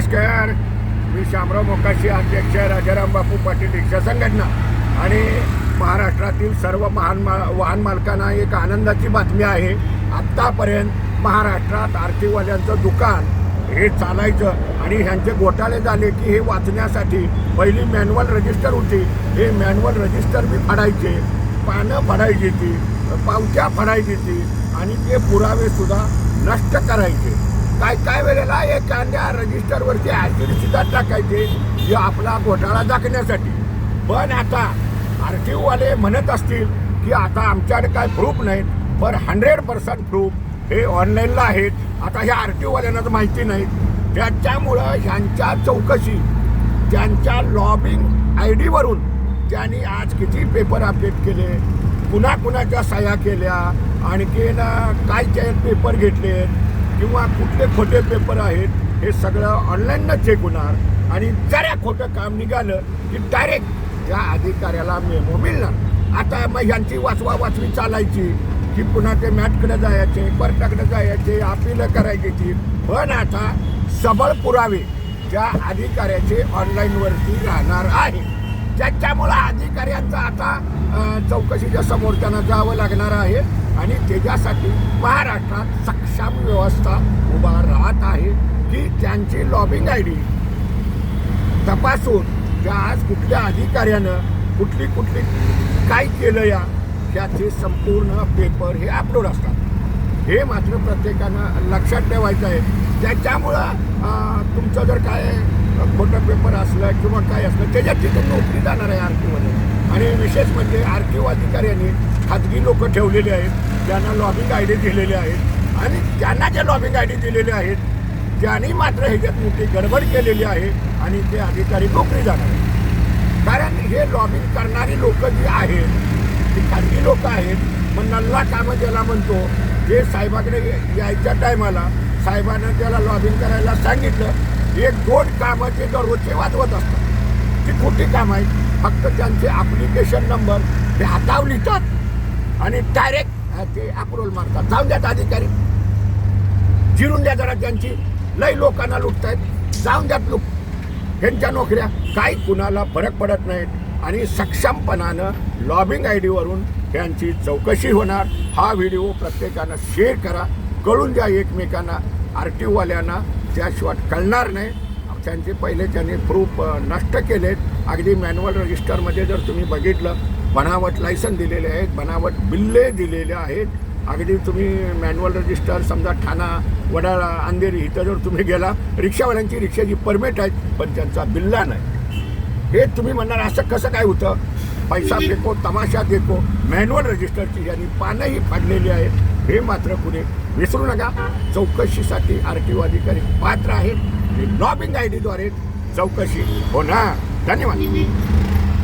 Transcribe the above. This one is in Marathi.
नमस्कार. मी शामराव मोकाशी अध्यक्ष राजाराम बापू पाटील रिक्षा संघटना. आणि महाराष्ट्रातील सर्व महान मा वाहन मालकांना एक आनंदाची बातमी आहे. आत्तापर्यंत महाराष्ट्रात आर्थिकवाल्यांचं दुकान हे चालायचं आणि ह्यांचे घोटाळे झाले की हे वाचण्यासाठी पहिली मॅन्युअल रजिस्टर होती. हे मॅन्युअल रजिस्टर मी फाडायचे. पानं फाडायची ती पावत्या फाडायची ती आणि ते पुरावेसुद्धा नष्ट करायचे. काय काय वेळेला एखाद्या रजिस्टरवरती ॲसिड सुद्धा टाकायचे हे आपला घोटाळा दाखण्यासाठी पण आता आर टी ओवाले म्हणत असतील की आता आमच्याकडे काय प्रूफ नाहीत पण हंड्रेड पर्सेंट प्रूफ हे ऑनलाईनला आहेत. आता ह्या आर टी ओवाल्यांना तर माहिती नाही त्याच्यामुळं ह्यांच्या चौकशी त्यांच्या लॉबिंग आय डीवरून त्यांनी आज किती पेपर अपडेट केले कुणाकुणाच्या सह्या केल्या आणखीन काय पेपर घेतले किंवा कुठले खोटे पेपर आहेत हे सगळं ऑनलाईननं चेक होणार. आणि जरा खोटं काम निघालं की डायरेक्ट त्या अधिकाऱ्याला मेमो मिळणार. आता मग ह्यांची वाचवा वाचवी चालायची की पुन्हा ते मॅटकडे जायचे कोर्टाकडे जायचे अपील करायची. पण आता सबळ पुरावे त्या अधिकाऱ्याचे ऑनलाईनवरती राहणार आहे त्याच्यामुळं अधिकाऱ्यांचं आता चौकशीच्या समोर त्यांना जावं लागणार आहे. आणि त्याच्यासाठी महाराष्ट्रात सक्षम व्यवस्था उभा राहत आहे की त्यांची लॉबिंग आय डी. तपासून त्या आज कुठल्या अधिकाऱ्यानं कुठली कुठली काय केलं या त्याचे संपूर्ण पेपर हे अपलोड असतात. हे मात्र प्रत्येकानं लक्षात ठेवायचं आहे. त्याच्यामुळं तुमचं जर काय खोटं पेपर असलं किंवा काय असलं त्याच्यात तिथे नोकरी जाणार आहे आर क्यूमध्ये आणि विशेष म्हणजे आर क्यू अधिकाऱ्यांनी खाजगी लोक ठेवलेले आहेत त्यांना लॉबिंग आय डी दिलेले आहेत. आणि त्यांना जे लॉबिंग आय डी दिलेले आहेत ज्याने मात्र ह्याच्यात मोठी गडबड केलेली आहे आणि ते अधिकारी नोकरी जाणार आहेत. कारण हे लॉबिंग करणारी लोक जी आहेत ती खाजगी लोक आहेत मग नल्ला कामं ज्याला म्हणतो जे साहेबाकडे यायच्या टायमाला साहेबांना त्याला लॉबिंग करायला सांगितलं एक दोन कामं ते दररोजचे वाजवत असतात. ती खोटी कामं आहेत. फक्त त्यांचे ॲप्लिकेशन नंबर ते हाताव लिहितात आणि डायरेक्ट ते अप्रुव्हल मारतात. जाऊन द्यात अधिकारी. जिरून द्या जरा त्यांची. लई लोकांना लुटतायत. जाऊन द्यात लोक त्यांच्या नोकऱ्या. काही कुणाला फरक पडत नाहीत. आणि सक्षमपणानं लॉबिंग आय डीवरून त्यांची चौकशी होणार. हा व्हिडिओ प्रत्येकानं शेअर करा. कळून द्या एकमेकांना. आर टी ओवाल्यांना त्याशिवाय कळणार नाही. त्यांचे पहिले त्यांनी प्रूफ नष्ट केलेत. अगदी मॅन्युअल रजिस्टरमध्ये जर तुम्ही बघितलं बनावट लायसन दिलेले आहेत बनावट बिल्ले दिलेले आहेत. अगदी तुम्ही मॅन्युअल रजिस्टर समजा ठाणा वडाळा अंधेरी इथं जर तुम्ही गेला रिक्षावाल्यांची रिक्षाची परमिट आहेत पण त्यांचा बिल्ला नाही. हे तुम्ही म्हणणार असं कसं काय होतं? पैसा फेको तमाशा देखो मॅन्युअल रजिस्टरची यांनी पानंही फाडलेली आहेत हे मात्र कुणी विसरू नका. चौकशीसाठी आर टी ओ अधिकारी पात्र आहेत. लॉबिंग आय डीद्वारे चौकशी होणार. धन्यवाद.